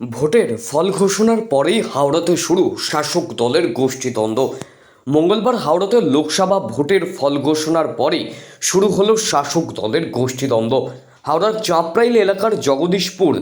ভোটের ফল ঘোষণার পরেই হাওড়াতে শুরু শাসক দলের গোষ্ঠীদ্বন্দ্ব মঙ্গলবার হাওড়াতে লোকসভা ভোটের ফল ঘোষণার পরেই শুরু হলো শাসক দলের গোষ্ঠীদ্বন্দ্ব হাওড়ার চাপরাইল এলাকার জগদীশপুর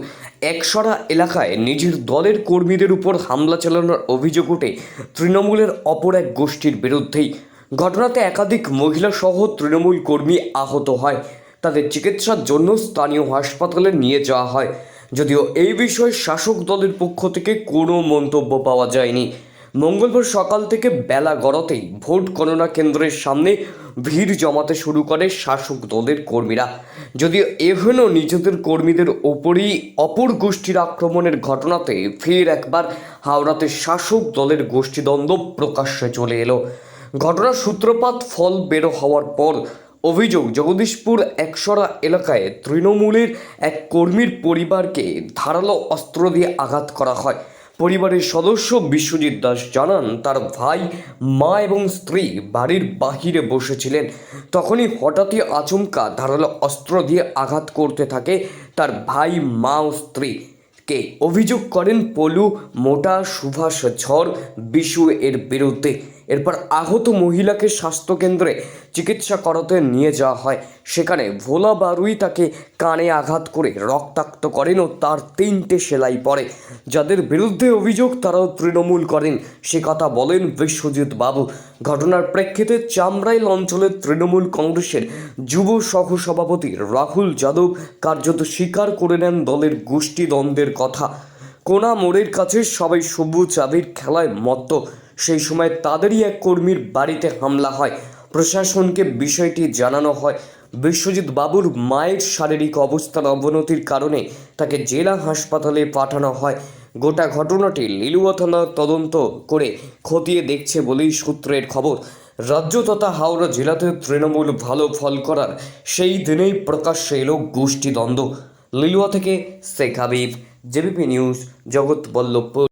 একসরা এলাকায় নিজের দলের কর্মীদের উপর হামলা চালানোর অভিযোগ ওঠে তৃণমূলের অপর এক গোষ্ঠীর বিরুদ্ধেই। ঘটনাতে একাধিক মহিলা সহ তৃণমূল কর্মী আহত হয়। তাদের চিকিৎসার জন্য স্থানীয় হাসপাতালে নিয়ে যাওয়া হয়। যদিও এই বিষয়ে শাসক দলের পক্ষ থেকে কোনো মন্তব্য পাওয়া যায়নি। মঙ্গলবার সকাল থেকে বেলা গড়াতেই ভোট গণনা কেন্দ্রের সামনে ভিড় জমাতে শুরু করে শাসক দলের কর্মীরা। যদিও এখনও নিজেদের কর্মীদের ওপরই অপর গোষ্ঠীর আক্রমণের ঘটনাতে ফের একবার হাওড়াতে শাসক দলের গোষ্ঠীদ্বন্দ্ব প্রকাশ্যে চলে এলো। ঘটনার সূত্রপাত, ফল বেরো হওয়ার পর অভিযোগ, জগদীশপুর একসরা এলাকায় তৃণমূলের এক কর্মীর পরিবারকে ধারালো অস্ত্র দিয়ে আঘাত করা হয়। পরিবারের সদস্য বিশ্বজিৎ দাস জানান, তার ভাই, মা এবং স্ত্রী বাড়ির বাহিরে বসেছিলেন। তখনই হঠাৎই আচমকা ধারালো অস্ত্র দিয়ে আঘাত করতে থাকে তার ভাই, মা ও স্ত্রী কে। অভিযোগ করেন, পলু, মোটা, সুভাষ ঝড়, বিশু এর বিরুদ্ধে। এরপর আহত মহিলাকে স্বাস্থ্যকেন্দ্রে চিকিৎসা করাতে নিয়ে যাওয়া হয়। সেখানে ভোলা বারুই তাকে কানে আঘাত করে রক্তাক্ত করেন ও তার তিনটে সেলাই পড়ে। যাদের বিরুদ্ধে অভিযোগ তারাও তৃণমূল করেন। সে কথা বলেন বিশ্বজিৎ বাবু। ঘটনার প্রেক্ষিতে চামরাইল অঞ্চলের তৃণমূল কংগ্রেসের যুব সহসভাপতি রাহুল যাদব কার্যত স্বীকার করে নেন দলের গোষ্ঠী দ্বন্দ্বের কথা। কোনা মোড়ের কাছে সবাই সবুজ চাঁদের খেলায় মত্ত। সেই সময় তাদেরই এক কর্মীর বাড়িতে হামলা হয়। প্রশাসনকে বিষয়টি জানানো হয়। বিশ্বজিৎ বাবুর মায়ের শারীরিক অবস্থার অবনতির কারণে তাকে জেলা হাসপাতালে পাঠানো হয়। গোটা ঘটনাটি লিলুয়া থানা তদন্ত করে খতিয়ে দেখছে বলেই সূত্রের খবর। রাজ্য তথা হাওড়া জেলাতে তৃণমূল ভালো ফল করার সেই দিনেই প্রকাশ্যে এলো গোষ্ঠীদ্বন্দ্ব। লিলুয়া থেকে শেখ হাবিব, জেবিপি নিউজ জগৎবল্লভপুর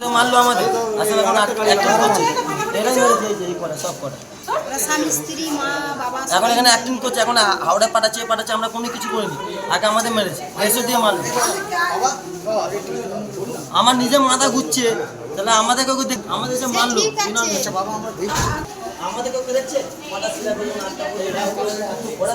তো মারলো আমাদের। আসলে অ্যাক্টিং করছে এরা মেরেছে এই যে এই করে সব করে স্বামী স্ত্রী মা বাবা এখন এখানে অ্যাক্টিং করছে এখন হাওড়া পাঠাচ্ছে পাঠাচ্ছে আমরা কোনো কিছু করিনি। আগে আমাদের মেরেছে এসে দিয়ে মারলো। আমার নিজে মাথা ঘুরছে তাহলে আমাদেরকে ওকে দেখ আমাদের সে মারলো। বাবা আমার আমাদেরকে ওকে দেখছে? ওরা